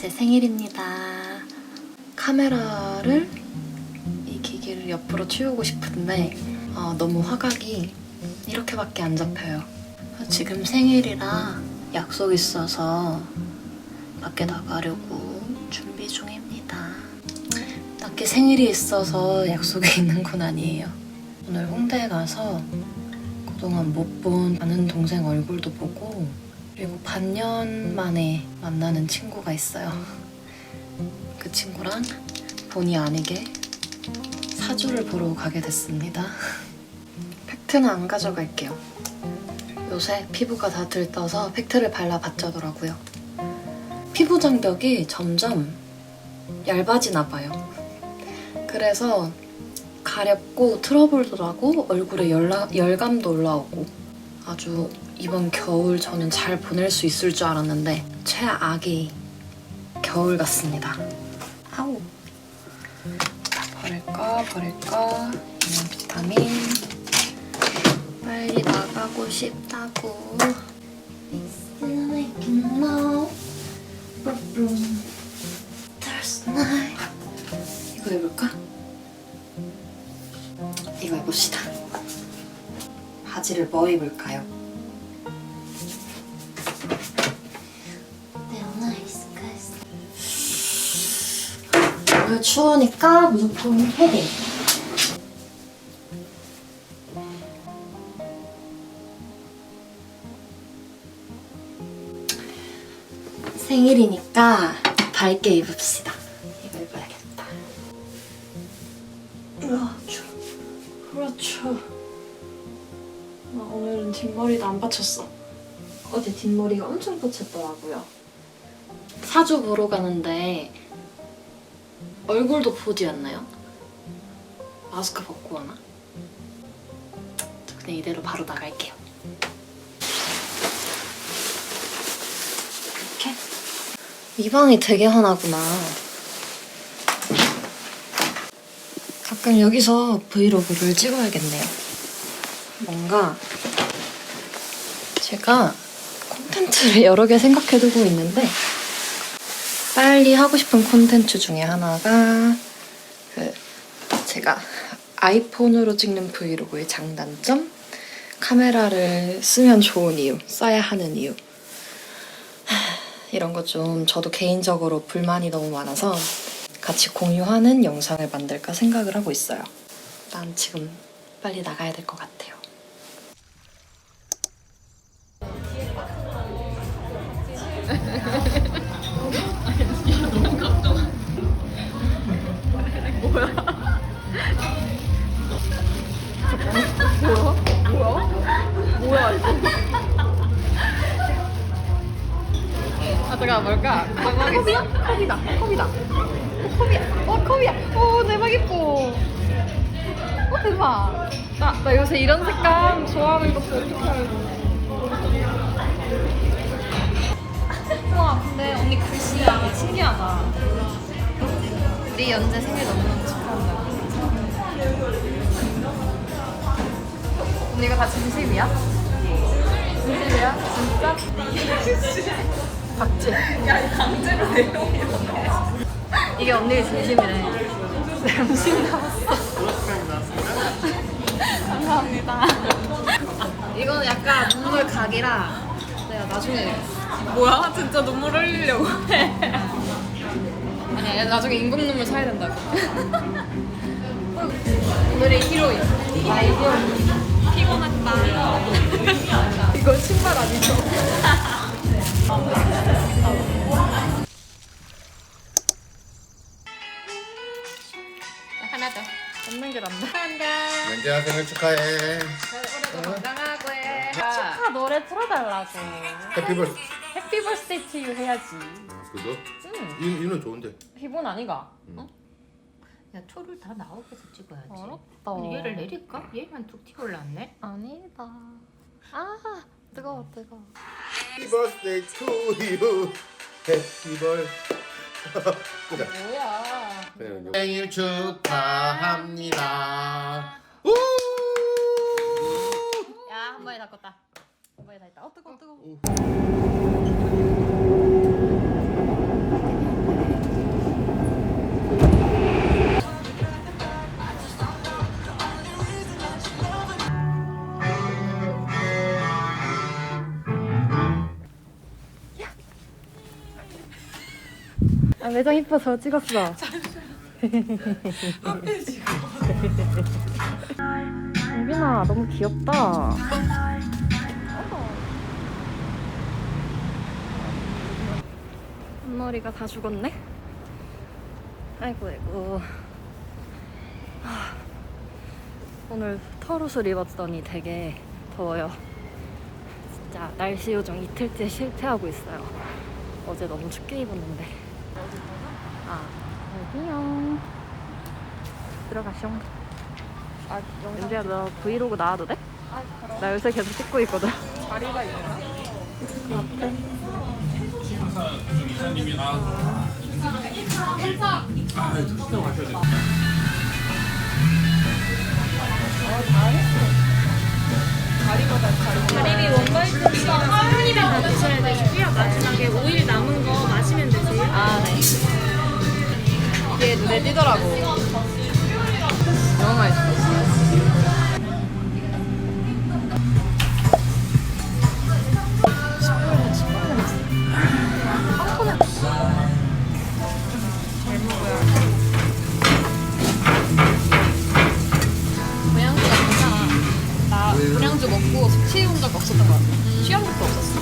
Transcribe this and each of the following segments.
제 생일입니다. 카메라를 이 기기를 옆으로 치우고 싶은데 어, 너무 화각이 이렇게밖에 안 잡혀요. 지금 생일이라 약속 있어서 밖에 나가려고 준비 중입니다. 딱히 생일이 있어서 약속이 있는 건 아니에요. 오늘 홍대에 가서 그동안 못 본 아는 동생 얼굴도 보고 그리고 반년 만에 만나는 친구가 있어요. 그 친구랑 본의 아니게 사주를 보러 가게 됐습니다. 팩트는 안 가져갈게요. 요새 피부가 다 들떠서 팩트를 발라봤자더라고요. 피부 장벽이 점점 얇아지나 봐요. 그래서 가렵고 트러블도 나고 얼굴에 열라, 열감도 올라오고 아주 이번 겨울 저는 잘 보낼 수 있을 줄 알았는데 최악이 겨울 같습니다. 아우 버릴까 버릴까 이런 비타민 빨리 나가고 싶다고 이거 해볼까? 이거 해봅시다 바지를 뭐 입을까요? 오늘 추우니까 무조건 패딩 생일이니까 밝게 입읍시다. 이거 입어야겠다. 그렇죠. 그렇죠. 아, 오늘은 뒷머리도 안 받쳤어. 어제 뒷머리가 엄청 뻗쳤더라고요. 사주 보러 가는데 얼굴도 보지 않나요? 마스크 벗고 하나? 저 그냥 이대로 바로 나갈게요. 이렇게? 이 방이 되게 하나구나. 가끔 여기서 브이로그를 찍어야겠네요. 뭔가 제가 콘텐츠를 여러 개 생각해두고 있는데 빨리 하고 싶은 콘텐츠 중에 하나가 그 제가 아이폰으로 찍는 브이로그의 장단점? 카메라를 쓰면 좋은 이유 써야 하는 이유. 하, 이런 거좀 저도 개인적으로 불만이 너무 많아서 같이 공유하는 영상을 만들까 생각을 하고 있어요. 난 지금 빨리 나가야 될 것 같아요 아 잠깐 뭘까? 컵이야? 컵이다. 컵이다. 어, 컵이야. 어 컵이야. 오 대박 이뻐. 어 대박. 나, 나 요새 이런 색감 좋아하는 것도 어떻게 알고. 와 근데 언니 글씨가 신기하다. 우리 연재 생일 너무너무 축하한다. 언니 이거 다 진심이야? 진심이야? 진짜? 박지. 야, 강제로 내려. 이게 언니의 진심이래. 음식 나왔어. 감사합니다. 이거는 약간 눈물 각이라 내가 나중에 뭐야? 진짜 눈물 흘리려고 해. 아니야 나중에 인공 눈물 사야 된다고. 오늘의 히로인 히로인. 피곤했다. 이거 신발 아니죠? 연재야 생일 축하해. 오늘도 건강하고 해. 축하 노래 틀어달라고. 해피벌스. 해피 버스데이 투 유 해야지. 그거? 응. 이 이는 좋은데. 기본 아니가? 어? 야 초를 다 나오게서 찍어야지. 어렵다. 근데 얘를 내릴까? 얘만 툭 튀어 올랐네. 아니다. 아 뜨거워 뜨거워. Happy birthday to you. Happy birthday. 보자. 뭐야? 생일 축하합니다. 오! 야, 한 번에 다 껐다. 한 번에 다 했다. 어, 뜨거, 뜨거. 어. 아, 매장 이뻐서 찍었어. 앞에 지금. 빈아 너무 귀엽다. 앞머리가 다 죽었네. 아이고 아이고. 하, 오늘 털옷을 입었더니 되게 더워요. 진짜 날씨 요정 이틀째 실패하고 있어요. 어제 너무 춥게 입었는데. 아, 여기요. 들어가쇼. 아, 연주야, 너 브이로그 나와도 돼? 나 요새 계속 찍고 있거든. 자리가 있나? 앞에. 가리비 다 드셔야 되시고요. 마지막에 오일 남은 거 마시면 되세요. 아, 네. 이게 눈에 띄더라고. 적 없었던 것 같아. 취한 적도 없었어.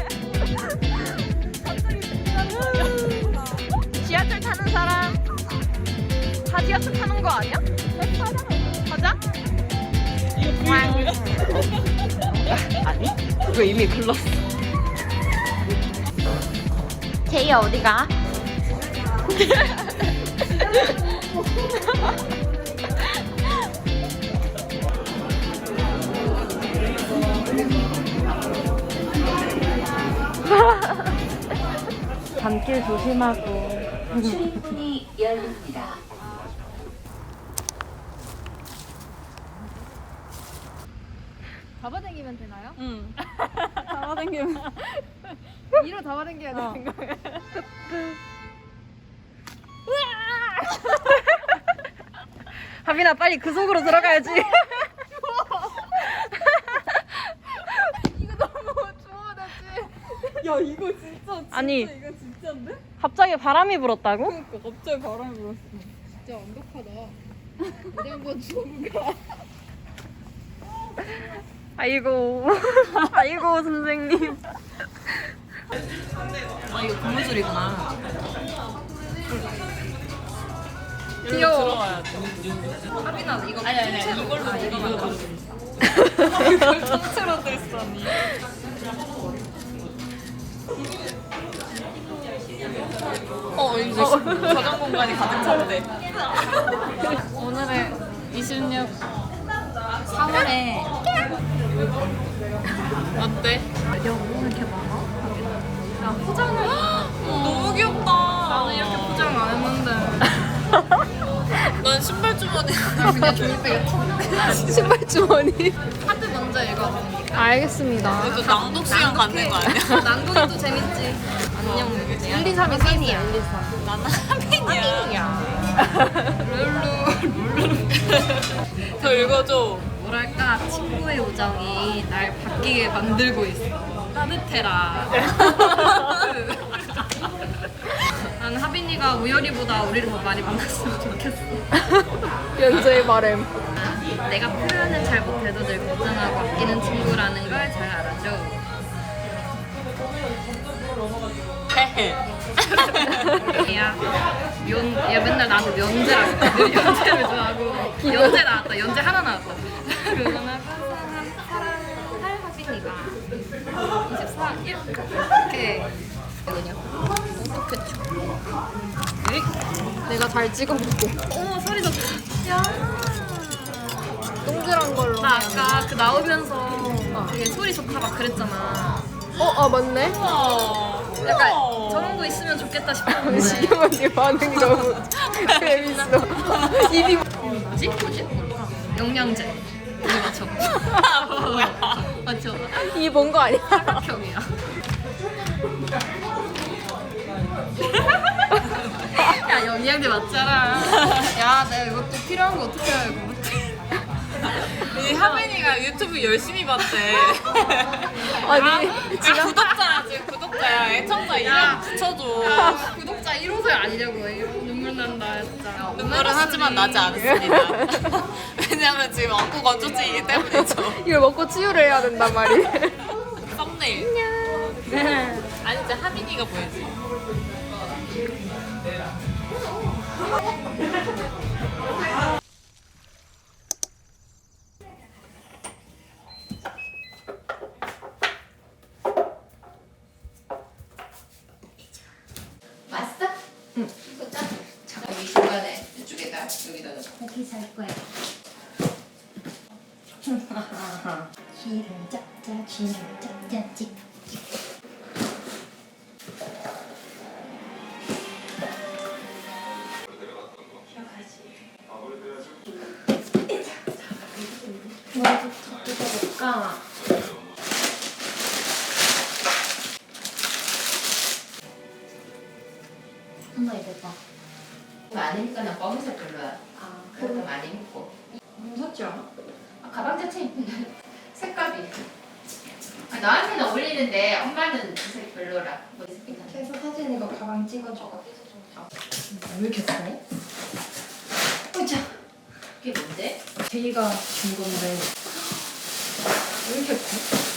지하철 타는 사람 다 지하철 타는 거 아니야? 가자. 이거 아니? 이거 이미 불렀어. 제이야 어디가? 길 조심하고. 출입문이 열립니다. 잡아당기면 되나요? 응. 잡아당기면 이로 잡아당겨야 되는 거예요? 하빈아 빨리 그 속으로 들어가야지. 이거 너무 주워졌지? 야 이거 진짜 진짜 아니. 이거? 갑자기 바람이 불었다고? 그러니까 갑자기 바람이 불었어 진짜 완벽하다 어디 한번 주워볼까? 아이고. 아이고 선생님. 아 이거 고무줄이구나. 귀여워 하빈아 이거 아니 아니 아니 이걸로 아, 이거만 봐. 이걸 통째로 들었어 언니 어 이제 저장 공간이 가득 찼대. 오늘의 26 3월에 어때? 야 포장을 너무 귀엽다. 나는 이렇게 포장 안 했는데. 난 신발 주머니. 그냥 종이백에 신발 주머니. 하트 먼저 읽어주니까 알겠습니다. 또 낭독 시간 갖는 거 아니야? 낭독이 또 재밌지 1, 2, 3이 찐이야. 1, 2, 3 나는 하빈이야. 룰루. 더 읽어줘. 뭐랄까 친구의 우정이 날 바뀌게 만들고 있어. 따뜻해라. 나는 하빈이가 우열이보다 우리를 더 많이 만났으면 좋겠어. 연주의 바램. 내가 표현은 잘 못해도 늘 걱정하고 아끼는 친구라는 걸 잘 알아 야 면, 얘 맨날 나한테 면제라고 했거든. 연제를 좋아하고. 연제 나왔다. 연제 하나 나왔다. 그거는 항상 사랑 할 하빈이가 24 이렇게. 거든요. 어떻게 내가 잘 찍어볼게. 어머 소리 좋다 야 동그란 걸로. 나 아까 그 나오면서 되게 소리 좋다 막 그랬잖아. 어, 아 맞네. 어. 약간 저런 거 있으면 좋겠다 싶었는데 지금 언니 반응이 너무 재밌어 입이 뭐지? 뭐지? 영양제 이거 뭐야? 맞춰봐 이뭔 거 아니야? 삼각형이야 야 영양제 맞잖아 야 내가 이것도 필요한 거 어떻게 알고 이 하빈이가 유튜브 열심히 봤대. 아니 지금 구독자야 지금 구독자야. 애청자 이름 붙여줘. 구독자 1호설 아니냐고 눈물 난다 진짜 눈물은 하지만 나지 않습니다. 왜냐면 지금 안구 건조증이기 때문이죠. 이걸 먹고 치유를 해야 된단 말이 썸네일. 아니 이제 하빈이가 보여지. 왔어? 응. 이거 짜. 잠깐 여기 중간에 이쪽에다 여기다 넣어. 여기 살 거야. 찍. 뭐부터 뜯어볼까? 한번 입어봐. 많으니까 난 검은색 별로야. 아, 그것도 많이 입고. 무섭지? 아, 가방 자체 이쁜데 색깔이. 아, 나한테는 어울리는데 엄마는 이색 별로라. 뭐이 색이 나. 그래서 사진 이거 가방 찍어줘 왜 이렇게 커? 어이자. 그게 뭔데? 제이가 준 건데 왜 이렇게 커?